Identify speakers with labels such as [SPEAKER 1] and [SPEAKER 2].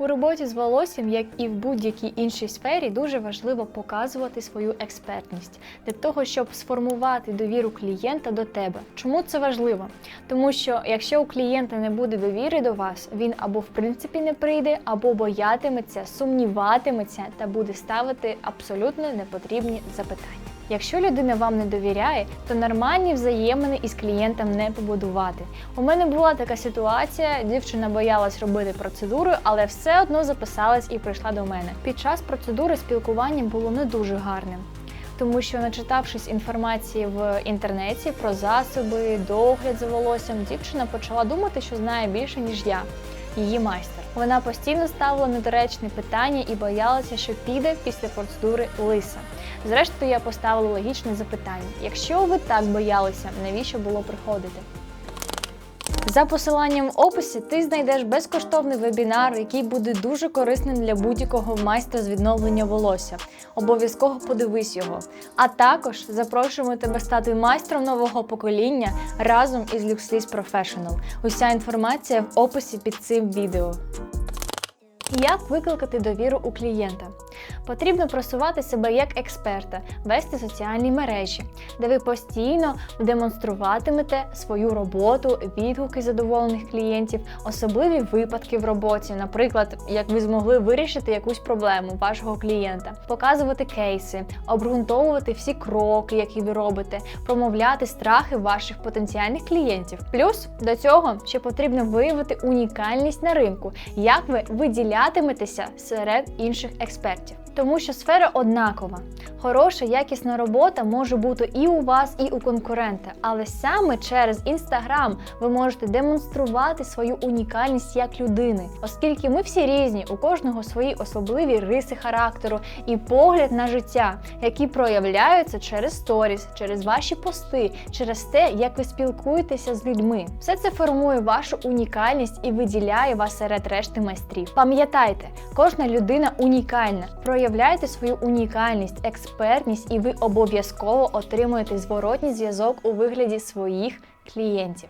[SPEAKER 1] У роботі з волоссям, як і в будь-якій іншій сфері, дуже важливо показувати свою експертність для того, щоб сформувати довіру клієнта до тебе. Чому це важливо? Тому що якщо у клієнта не буде довіри до вас, він або в принципі не прийде, або боятиметься, сумніватиметься та буде ставити абсолютно непотрібні запитання. Якщо людина вам не довіряє, то нормальні взаємини із клієнтом не побудувати. У мене була така ситуація, дівчина боялась робити процедуру, але все одно записалась і прийшла до мене. Під час процедури спілкування було не дуже гарним. Тому що, начитавшись інформації в інтернеті про засоби, догляд за волоссям, дівчина почала думати, що знає більше, ніж я, її майстер. Вона постійно ставила недоречне питання і боялася, що піде після процедури лиса. Зрештою, я поставила логічне запитання: якщо ви так боялися, навіщо було приходити? За посиланням в описі ти знайдеш безкоштовний вебінар, який буде дуже корисним для будь-якого майстра з відновлення волосся. Обов'язково подивись його. А також запрошуємо тебе стати майстром нового покоління разом із LuxLease Professional. Уся інформація в описі під цим відео. Як викликати довіру у клієнта? Потрібно просувати себе як експерта, вести соціальні мережі, де ви постійно демонструватимете свою роботу, відгуки задоволених клієнтів, особливі випадки в роботі, наприклад, як ви змогли вирішити якусь проблему вашого клієнта, показувати кейси, обґрунтовувати всі кроки, які ви робите, промовляти страхи ваших потенціальних клієнтів. Плюс до цього ще потрібно виявити унікальність на ринку, як ви виділятиметеся серед інших експертів. Тому що сфера однакова. Хороша, якісна робота може бути і у вас, і у конкурента. Але саме через інстаграм ви можете демонструвати свою унікальність як людини, оскільки ми всі різні, у кожного свої особливі риси характеру і погляд на життя, які проявляються через сторіс, через ваші пости, через те, як ви спілкуєтеся з людьми. Все це формує вашу унікальність і виділяє вас серед решти майстрів. Пам'ятайте, кожна людина унікальна. Проявляйте свою унікальність, експертність, і ви обов'язково отримуєте зворотній зв'язок у вигляді своїх клієнтів.